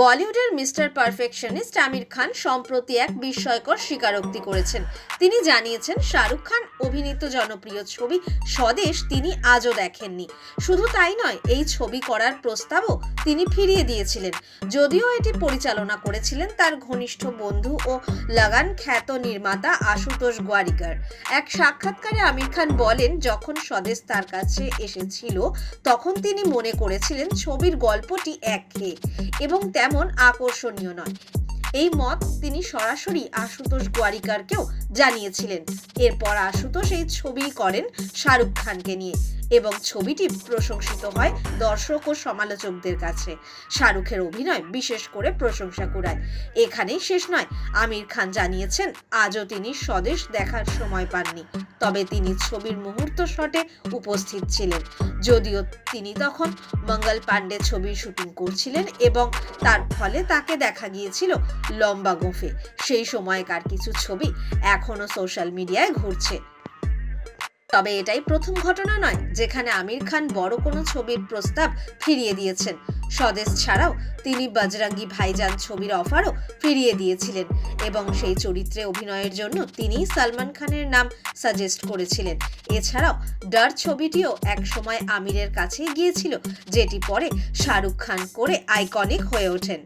বলিউডের mister perfectionist Aamir Khan সম্প্রতি এক বিস্ময়কর স্বীকারোক্তি করেছেন। তিনি জানিয়েছেন, শাহরুখ খান অভিনীত জনপ্রিয় ছবি স্বদেশ তিনি আজও দেখেননি। শুধু তাই নয়, এই ছবি করার প্রস্তাবও তিনি ফিরিয়ে দিয়েছিলেন। যদিও এটি পরিচালনা করেছিলেন তার ঘনিষ্ঠ বন্ধু ও লাগান খ্যাত নির্মাতা আশুতোষ গোয়ারিকার। এক সাক্ষাৎকারে আমির খান বলেন, যখন স্বদেশ তার কাছে এসেছিল, তখন তিনি মনে করেছিলেন ছবির গল্পটি একঘেয়ে এবং তেমন আকর্ষণীয় নয়। এই মত তিনি সরাসরি আশুতোষ গোয়ারিকারকেও জানিয়েছিলেন। এরপর আশুতোষ এই ছবি করেন শাহরুখ খানকে নিয়ে। এবং ছবিটি প্রশংসিত হয় দর্শক ও সমালোচকদের কাছে। শাহরুখের অভিনয় বিশেষ করে প্রশংসা কুড়ায়। এখানেই শেষ নয়, আমির খান জানিয়েছেন, আজও তিনি স্বদেশ দেখার সময় পাননি। তবে তিনি ছবির মুহূর্ত শটে উপস্থিত ছিলেন। যদিও তিনি তখন মঙ্গল পাণ্ডে ছবির শুটিং করছিলেন এবং তার ফলে তাকে দেখা গিয়েছিল লম্বা গোফে। সেই সময়কার কিছু ছবি এখনও সোশ্যাল মিডিয়ায় ঘুরছে। তবে এটাই প্রথম ঘটনা নয়, যেখানে আমির খান বড় কোনো ছবির প্রস্তাব ফিরিয়ে দিয়েছেন। স্বদেশ ছাড়াও তিনি বজরঙ্গি ভাইজান ছবির অফারও ফিরিয়ে দিয়েছিলেন এবং সেই চরিত্রে অভিনয়ের জন্য তিনি সালমান খানের নাম সাজেস্ট করেছিলেন। এছাড়াও ডার ছবিটিও একসময় আমিরের কাছেই গিয়েছিল, যেটি পরে শাহরুখ খান করে আইকনিক হয়ে ওঠেন।